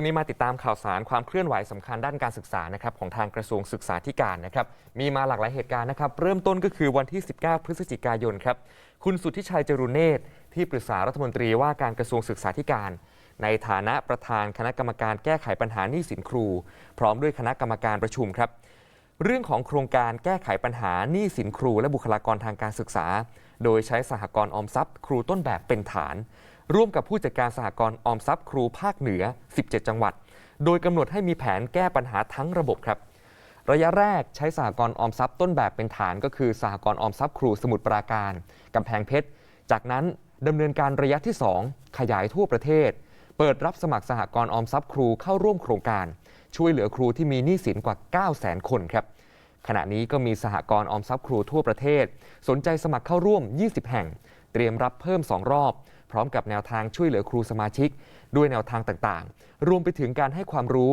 วันนี้มาติดตามข่าวสารความเคลื่อนไหวสำคัญด้านการศึกษานะครับของทางกระทรวงศึกษาธิการนะครับมีมาหลากหลายเหตุการณ์นะครับ เริ่มต้นก็คือวันที่ 19 พฤศจิกายนครับคุณสุทธิชัยจรุเนศที่ปรึกษารัฐมนตรีว่าการกระทรวงศึกษาธิการ ในฐานะประธานคณะกรรมการแก้ไขปัญหาหนี้สินครู พร้อมด้วยคณะกรรมการประชุมครับ เรื่องของโครงการแก้ไขปัญหาหนี้สินครู และบุคลากรทางการศึกษา โดยใช้สหกรณ์ออมทรัพย์ ครูต้นแบบเป็นฐาน ร่วมกับผู้จัดการสหกรณ์ออมทรัพย์ครูภาคเหนือ 17 จังหวัด โดยกำหนดให้มีแผนแก้ปัญหาทั้งระบบครับระยะแรกใช้สหกรณ์ออมทรัพย์ต้นแบบเป็นฐานก็คือสหกรณ์ออมทรัพย์ครูสมุทรปราการกำแพงเพชร จากนั้นดำเนินการระยะที่ 2 ขยายทั่วประเทศ เปิดรับสมัครสหกรณ์ออมทรัพย์ครูเข้าร่วมโครงการ ช่วยเหลือครูที่มีหนี้สินกว่า 9 0 0 0 0 0 คนครับขณะนี้ก็มีสหกรณ์ออมทรัพย์ครูทั่วประเทศ สนใจสมัครเข้าร่วม 20 แห่ง เตรียมรับเพิ่ม 2 รอบ พร้อมกับแนวทางช่วยเหลือครูสมาชิก ด้วยแนวทางต่างๆ รวมไปถึงการให้ความรู้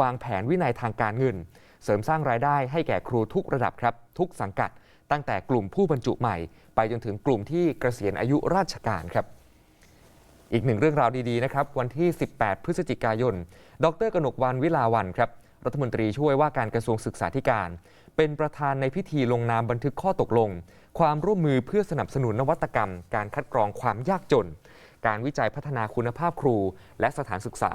วางแผนวินัยทางการเงิน เสริมสร้างรายได้ให้แก่ครูทุกระดับครับ ทุกสังกัด ตั้งแต่กลุ่มผู้บรรจุใหม่ ไปจนถึงกลุ่มที่เกษียณอายุราชการครับอีกหนึ่งเรื่องราวดีๆนะครับวันที่ 18 พฤศจิกายน ดรกนกวันวิลาวันครับ รัฐมนตรีช่วยว่าการกระทรวงศึกษาธิการ เป็นประธานในพิธีลงนามบันทึกข้อตกลง ความร่วมมือเพื่อสนับสนุนนวัตกรรม การคัดกรองความยากจน การวิจัยพัฒนาคุณภาพครู และสถานศึกษา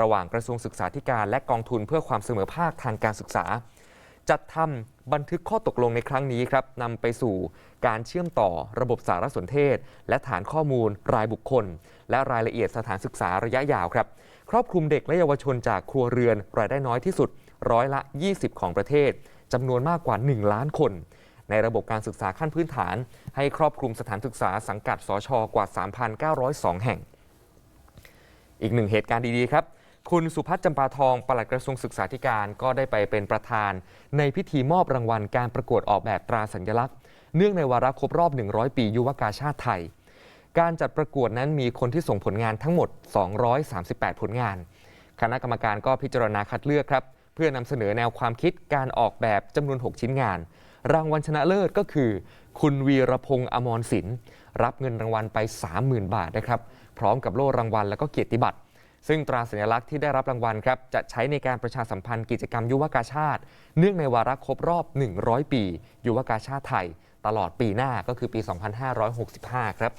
ระหว่างกระทรวงศึกษาธิการ และกองทุนเพื่อความเสมอภาคทางการศึกษา จัดทำบันทึกข้อตกลงในครั้งนี้ครับนำไปสู่การเชื่อมต่อระบบสารสนเทศ และฐานข้อมูลรายบุคคล และรายละเอียดสถานศึกษาระยะยาวครับ ครอบคลุมเด็กและเยาวชนจากครัวเรือนรายได้น้อยที่สุดร้อยละ 20 ของประเทศจำนวนมากกว่า 1 ล้านคน ในระบบการศึกษาขั้นพื้นฐาน ให้ครอบคลุมสถานศึกษาสังกัดสชกว่า 3,902 แห่ง อีกหนึ่งเหตุการณ์ดีๆครับ คุณสุพัฒน์จำปาทองปลัดกระทรวงศึกษาธิการก็ได้ไปเป็นประธาน ในพิธีมอบรางวัลการประกวดออกแบบตราสัญลักษณ์ เนื่องในวาระครบรอบ 100 ปี ยุวกาชาติไทย การจัดประกวดนั้นมีคนที่ส่งผลงานทั้งหมด 238 ผลงาน คณะกรรมการก็พิจารณาคัดเลือกครับ เพื่อนำเสนอแนวความคิดการออกแบบจำนวน 6 ชิ้นงาน รางวัลชนะเลิศก็คือ คุณวีรพงษ์อมรศิลป์รับเงินรางวัลไป 30,000 บาทนะครับพร้อมกับโล่รางวัลและก็เกียรติบัตร ซึ่งตราสัญลักษณ์ที่ได้รับรางวัลครับจะใช้ในการประชาสัมพันธ์กิจกรรมยุวกาชาติ เนื่องในวาระครบรอบ 100 ปี ยุวกาชาติไทย ตลอดปีหน้าก็คือปี 2565 ครับ